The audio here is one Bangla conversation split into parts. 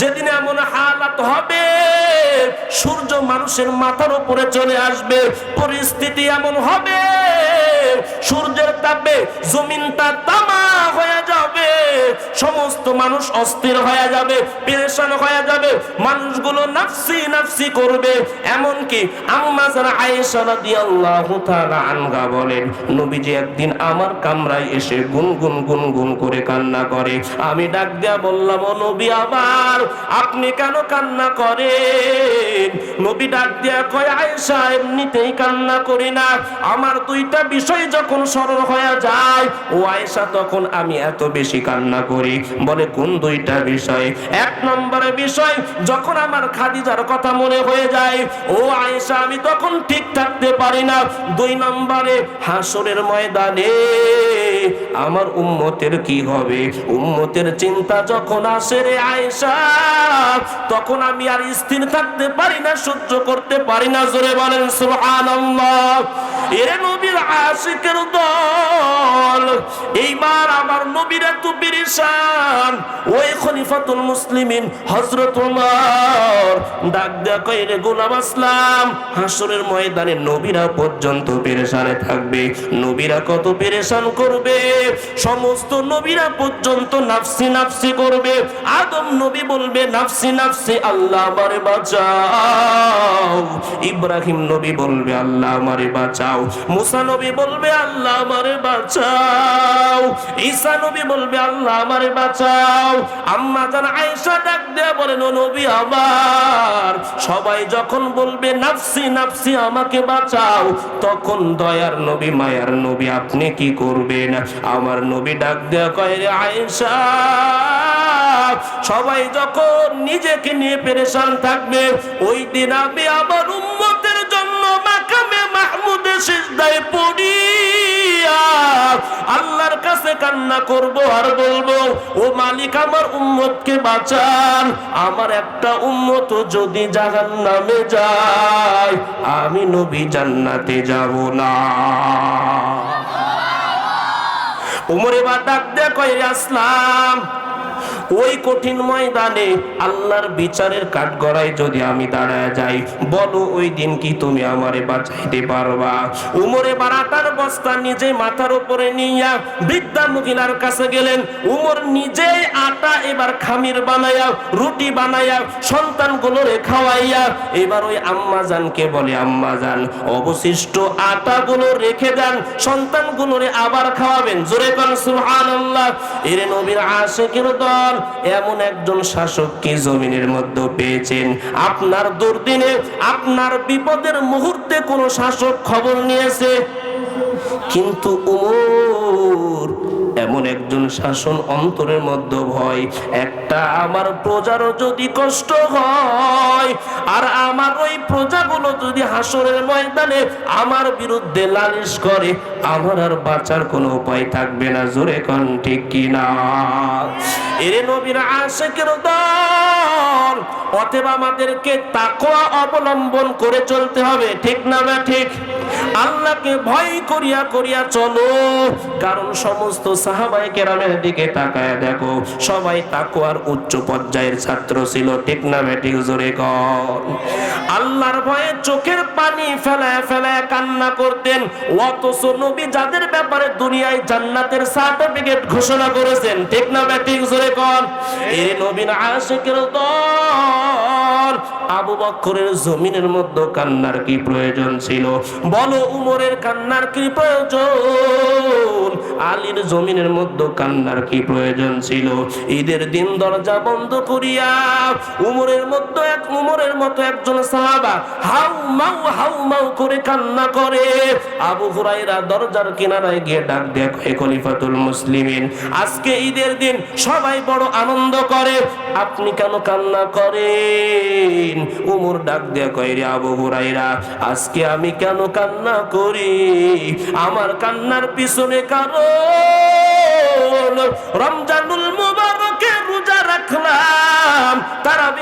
যেদিন এমন হালাত হবে সূর্য মানুষের মাথার উপরে চলে আসবে পরিস্থিতি এমন হবে। সূর্যের তাপে জমিনটা তামা হয়ে যাবে। সমস্ত মানুষ অস্থির হয়ে যাবে, পেরেশান হয়ে যাবে, মানুষগুলো নাফসি নাফসি করবে। এমনকি আম্মা যারা আয়েশা রাদিয়াল্লাহু তাআলা আনহা বলেন, নবীজি একদিন আমার কামরায় এসে গুনগুন গুনগুন করে কান্না করে। আমি ডাক দিয়া বললাম, ও নবী আবার আপনি কেন কান্না করেন? নবী ডাক দিয়া কয়, আয়েশা, এমনিতেই কান্না করি না। আমার দুইটা বিষয় যখন স্মরণ হয়ে যায়, ও আয়েশা তখন আমি এত বেশি কান্না করি। বলে, কোন দুইটা বিষয়? এক নম্বরের বিষয়, যখন আমার খাদিজার কথা মনে হয়ে যায়, ও আয়েশা, আমি তখন ঠিক থাকতে পারি না। দুই নম্বরে, হাসরের ময়দানে আমার উম্মতের কি হবে? উম্মতের চিন্তা যখন আসে রে আয়েশা, তখন আমি আর স্থির থাকতে পারি না, সহ্য করতে পারি না। জোরে বলেন, সুবহানাল্লাহ। এরে আশিকের দল। এইবার আমার পেরেশান ওই ওমর। ডাক দেয়া কই রে গোলাম আসলাম। হাসরের ময়দানে নবীরা পর্যন্ত পেরেশানে থাকবে। নবীরা কত পেরেশান করবে? সমস্ত নবীরা পর্যন্ত নাফসি নাফসি করবে। আদম নবী বলবে, নাফসি নাফসি, আল্লাহ আমারে বাঁচাও। ইব্রাহিম নবী বলবে, আল্লাহ আমারে বাঁচাও। মুসা নবী বলবে, আল্লাহ আমারে বাঁচাও। ঈসা নবী বলবে, আল্লাহ আমারে বাঁচাও। আম্মা জান আয়েশা ডাক দেয়া বলেন ও নবী আমার। সবাই যখন বলবে, নাফসি নাফসি, আমাকে বাঁচাও, তখন দয়ার নবী, মায়ার নবী, আপনি কি করবেন? আমার নবী ডাক দেয়া কয়, রে আয়েশা। সবাই যখন নিজেকে নিয়ে পেরেশান থাকবে, ওই দিন আমি আমার মাহমুদে পড়িয়া আল্লাহর কাছে কান্না করব আর বলব, ও মালিক, আমার উম্মতকে বাঁচান। আমার একটা উম্মত যদি জাহান নামে যায়, আমি নবী জান্নাতে যাব না। উমর এবার ডাক কই আসলাম। ওই কঠিন ময়দানে আল্লাহর বিচারের কাঠগড়ায় যদি আমি দাঁড়ায় যাই, বলো ওই দিন কি তুমি আমারে বাঁচাইতে পারবা? উমরে বারাটার বস্তা নিজে মাথার উপরে নিয়া বৃদ্ধা মহিলার কাছে গেলেন। উমর নিজেই আটা এবার খামির বানায়া, রুটি বানায়া, সন্তানগুলোরে খাওয়াইয়া, এবার ওই আম্মাজানকে বলে আম্মাজান অবশিষ্ট আটাগুলো রেখে দেন, সন্তানগুলোরে আবার খাওয়াবেন। জোরে কন, সুবহানাল্লাহ। এর নবীর আশিকের দল এমন একজন শাসক কি জমিনের মধ্যে পেয়েছেন? আপনার দুর্দিনে, আপনার বিপদের মুহূর্তে কোন শাসক খবর নিয়েছে? কিন্তু উমর এমন একজন শাসন অন্তরের মধ্যে ভয়। একটা আমার প্রজারও যদি কষ্ট হয়, আর আমার ওই প্রজাগুলো যদি হাসরের ময়দানে আমার বিরুদ্ধে লালিশ করে, আমার আর বাঁচার কোনো উপায় থাকবে না, জোরে কন ঠিক কিনা? এরে নবীর আশেকের দল অথবা আমাদেরকে তাকওয়া অবলম্বন করে চলতে হবে, ঠিক না না ঠিক আল্লাহকে ভয় করিয়া করিয়া চলো। কারণ সমস্ত সাহাবাই কেরামের দিকে তাকায় দেখো, সবাই তাকওয়ার উচ্চ পর্যায়ের ছাত্র ছিল, ঠিক না ঠিক জোরে কর আল্লাহর ভয়ে চোখের পানি ফেলায় ফেলায় কান্না করতেন, অথচ নবী যাদের ব্যাপারে দুনিয়ায় জান্নাতের সার্টিফিকেট ঘোষণা করেছেন, ঠিক না ঠিক জোরে কর এই নবীন আশেকের দল আবু বক্করের জমিনের মধ্যে কান্নার কি প্রয়োজন ছিল? বলো, উমরের কান্নার কি প্রয়োজন? আলীর জমিনের মধ্যে কান্নার কি প্রয়োজন ছিল? ঈদের দিন দরজা বন্ধ করিয়া উমরের মধ্যে এক, উমরের মতো একজন সাহাবা হাউ মাউ হাউ মাউ করে কান্না করে। আবু হুরাইরা দরজার কিনারায় গিয়ে ডাক দেয় কয় খলিফাতুল মুসলিমিন, আজকে ঈদের দিন সবাই বড় আনন্দ করে। আপনি কেন কান্না করেন? উমর ডাক দেয়া রে আবু হুরাইরা আজকে আমি কেন কান্না করি? আমার কান্নার পিছনে কারণ রমজানুল মুবারকে রোজা রাখলাম।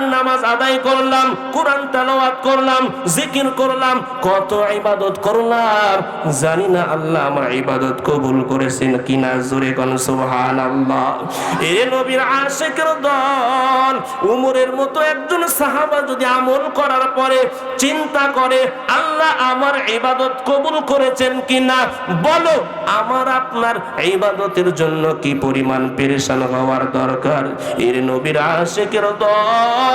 তারাবির নামাজ আদায় করলাম, কোরআন তেলাওয়াত করলাম, জিকির করলাম, কত ইবাদত করলাম, জানি না আল্লাহ আমার ইবাদত কবুল করেছেন কিনা, জোরে কোন সুবহানাল্লাহ। এ নবীর আশিকের দল উমরের মতো একজন সাহাবা যদি আমল করার পরে চিন্তা করে, আল্লাহ আমার ইবাদত কবুল করেছেন কিনা, বলো, আমার আপনার ইবাদতের জন্য কি পরিমাণ পেরেশান হওয়ার দরকার? এর নবীর আশেকের দল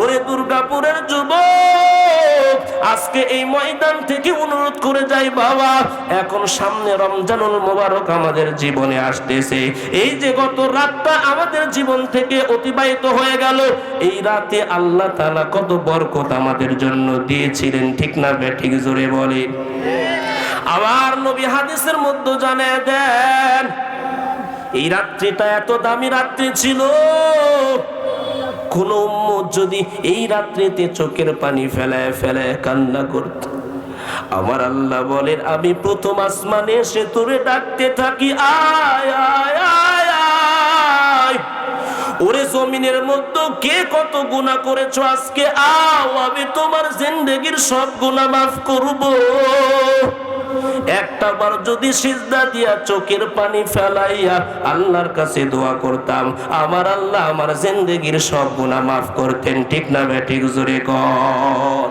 ওরে দুর্গাপুরের যুবক, আজকে এই ময়দান থেকে অনুরোধ করে যাই বাবা। এখন সামনে রমজানুল মোবারক আমাদের জীবনে আসতেছে। এই যে গত রাতটা আমাদের জীবন থেকে অতিবাহিত হয়ে গেল, এই রাতে আল্লাহ তাআলা কত বরকত আমাদের জন্য দিয়েছিলেন, ঠিক না ঠিক জোরে বলে। আবার নবী হাদিসের মধ্যে জানিয়ে দেন, এই রাত্রিটা এত দামি রাত্রি ছিল কোন উম্মত যদি এই রাত্রিতে চোখের পানি ফেলায় ফেলায় কান্না করত। আমার আল্লাহ বলেন, আমি প্রথম আসমানে এসে তোরে ডাকতে থাকি, আয় আয় আয় আয়। ওরে জমিনের মধ্যে কে কত গুনাহ করেছ আজকে? আও, আমি তোমার জিন্দেগির সব গুণা মাফ করব। একটা বার যদি সিজদা দিয়া চোখের পানি ফেলাইয়া আল্লাহর কাছে দোয়া করতাম, আমার আল্লাহ আমার জিন্দেগির সব গুণা মাফ করতেন। ঠিক না বেঠিক জোরে কর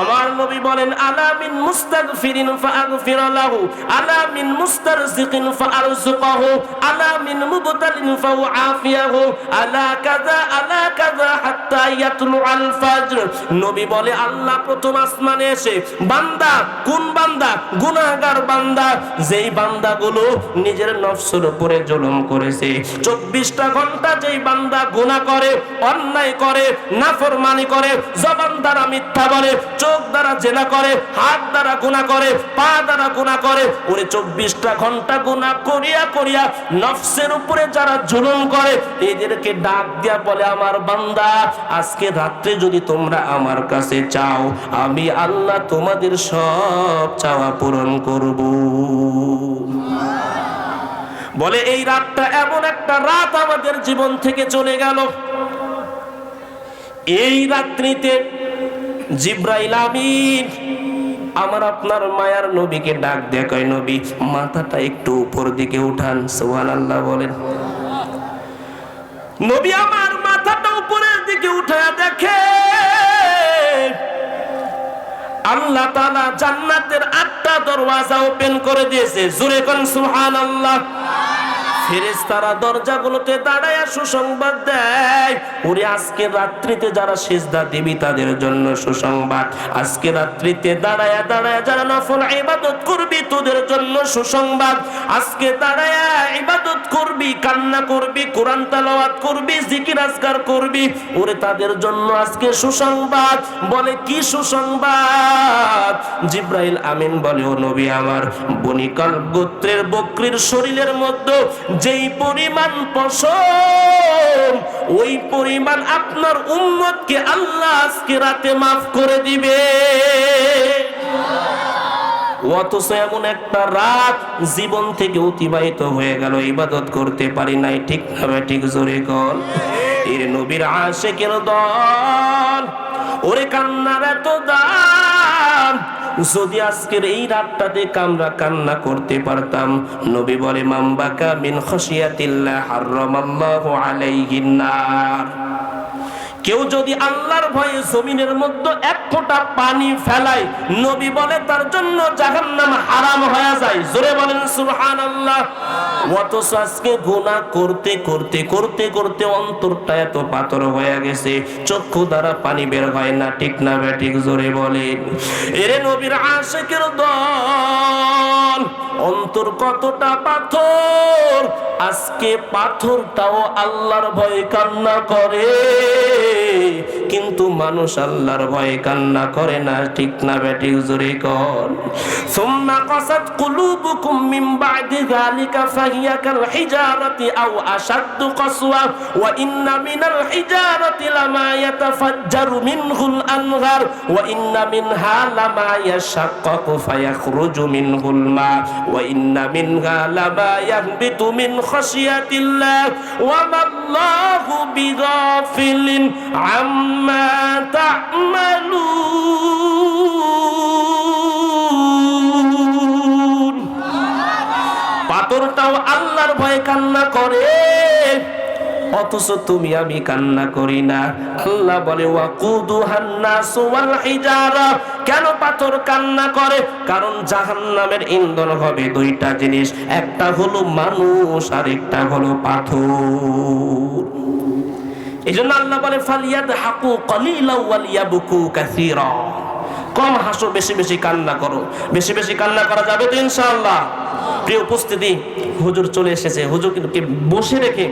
আমার নবী বলেন আলামিন মুস্তাগফিরিন ফাগফির লাহু আলামিন মুস্তারজিকিন ফারজুকহু আলামিন মুবতালিন ফাউআফিয়াহু আলা কাযা আলা কাযা হাত্তা ইয়াতলু আল ফাজর নবী বলে, আল্লাহ প্রথম আসমানে এসে, বান্দা, কোন বান্দা? গুনাহগার বান্দা, যেই বান্দাগুলো নিজের নফসের উপরে জুলুম করেছে। 24টা ঘণ্টা যেই বান্দা গুনাহ করে, অন্যায় করে, নাফরমানি করে জবান দ্বারা মিথ্যা বলে চোখ দ্বারা জেনা করে, হাত দ্বারা গুণা করে, পা দ্বারা গুণা করে ওরে চব্বিশটা ঘণ্টা গুণা করিয়া করিয়া নফসের উপরে যারা জুলুম করে, এদেরকে ডাক দিয়া বলে, আমার বান্দা, আজকে রাত্রে যদি তোমরা আমার কাছে চাও, আমি আল্লাহ তোমাদের সব চাওয়া পূরণ করব। বলে, এই রাতটা এমন একটা রাত আমাদের জীবন থেকে চলে গেল। এই রাত্রিতে জিব্রাইল আমিন। আমার আপনার মায়ার নবীকে ডাক দেখায় নবী, মাথাটা একটু উপর দিকে উঠান। সোহান আল্লাহ বলেন। নবী, আমার মাথাটা উপরের দিকে উঠায় দেখে আল্লাহ তাআলা জান্নাতের আটটা দরওয়াজা ওপেন করে দিয়েছে। জুরে কোন, সুবহানাল্লাহ। ফেরেশতারা দরজাগুলোতে দাঁড়ায় সুসংবাদ দেয়। ওরে আজকে রাত্রিতে যারা সেজদা তাদের জন্য সুসংবাদ। আজকে রাত্রিতে দাঁড়ায় দাঁড়ায় যারা নফল ইবাদত করবি, তোদের জন্য সুসংবাদ। আজকে দাঁড়ায় ইবাদত করবি, কান্না করবি, কোরআন তেলাওয়াত করবি, জিকির করবি, ওরে তাদের জন্য আজকে সুসংবাদ। বলে, কি সুসংবাদ? জিব্রাইল আমিন বলে, ও নবী আমার বনিকাল গোত্রের বকরির শরীরের মধ্যে যেই পরিমাণ পশম, ওই পরিমাণ আপনার উম্মতকে আল্লাহ আজকে রাতে মাফ করে দিবে। অথচ এমন একটা রাত জীবন থেকে অতিবাহিত হয়ে গেল, ইবাদত করতে পারি নাই। ঠিক ঠিক জোরে কর এর নবীর আশেকের দল, ওরে কান্নার এত দাম যদি আজকের এই রাতটাতে কামরা কান্না করতে পারতাম, নবী বলে মাম্বাকা মিন খসিয়াতিল্লাহ হাররামাল্লাহু আলাইহিন নার। কেউ যদি আল্লাহর ভয়ে জমিনের মধ্যে এক ফোঁটা পানি ফেলায়, নবী বলে তার জন্য জাহান্নাম হারাম হয়ে যায়। জোরে বলেন, সুবহানাল্লাহ। অথচ আজকে গুনাহ করতে করতে করতে করতে অন্তরটা এত পাথর হয়ে গেছে, চক্ষু দ্বারা পানি বের হয় না, ঠিক না ব্যাঠিক জোরে বলেন। এরে নবীর আশেকের দল, অন্তর কতটা পাথর? আজকে পাথরটাও আল্লাহর ভয়ে কান্না করে। কিন্তু মানুষ আল্লাহর ভয়ে কান্না করে না, ঠিক না বেটি, হুজুরি কর। সুম্মা কাসাত কুলুবুকুম মিন বাদি যালিকা ফাহিয়া কাল হিজারাতি আও আশাদ্দু কাসওয়া, ওয়া ইন্না মিনাল হিজারাতি লামা ইয়াতাফাজ্জারু মিনহুল আনহার, ওয়া ইন্না মিনহা লামা ইয়াশাক্কাকু ফায়াখরুজু মিনহুল মা, ওয়া ইন্না মিনহা লামা ইয়াহবিতু মিন খাশিয়াতিল্লাহ, ওয়া মাল্লাহু বিগাফিলিন পাথরটাও আল্লাহর ভয়ে কান্না করে, অথচ তুমি আমি কান্না করি না। আল্লাহ বলে কেন পাথর কান্না করে? কারণ জাহান্নামের ইন্ধন হবে দুইটা জিনিস, একটা হলো মানুষ আর একটা হলো পাথর। এই জন্য আল্লাহ বলে ফালিয়াদ হাকু কলিলা ওয়ালিয়াবুকু কাসীরা। কম হাসো, বেশি বেশি কান্না করো। বেশি বেশি কান্না করা যাবে তো ইনশাআল্লাহ। প্রিয় উপস্থিতি, হুজুর চলে এসেছে। হুজুর কিন্তু বসে রেখে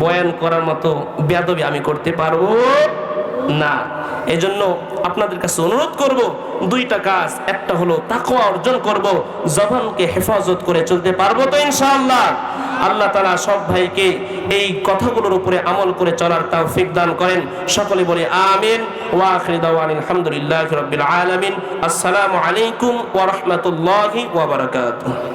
বয়ান করার মতো বেয়াদবি আমি করতে পারব না। এই জন্য আপনাদের কাছে অনুরোধ করব, দুইটা কাজ। একটা হলো তাকওয়া অর্জন করব, জবানকে হেফাজত করে চলতে পারব তো ইনশাআল্লাহ। আল্লাহ তালা সব ভাইকে এই কথাগুলোর উপরে আমল করে চলার তাও দান করেন। সকলে বলে আমিন। ওয়া আলহামদুলিল্লাহ রবিল আলমিন। আসসালামু আলাইকুম ওয়া রাহমাতুল্লাহি ওয়া বারাকাতুহু।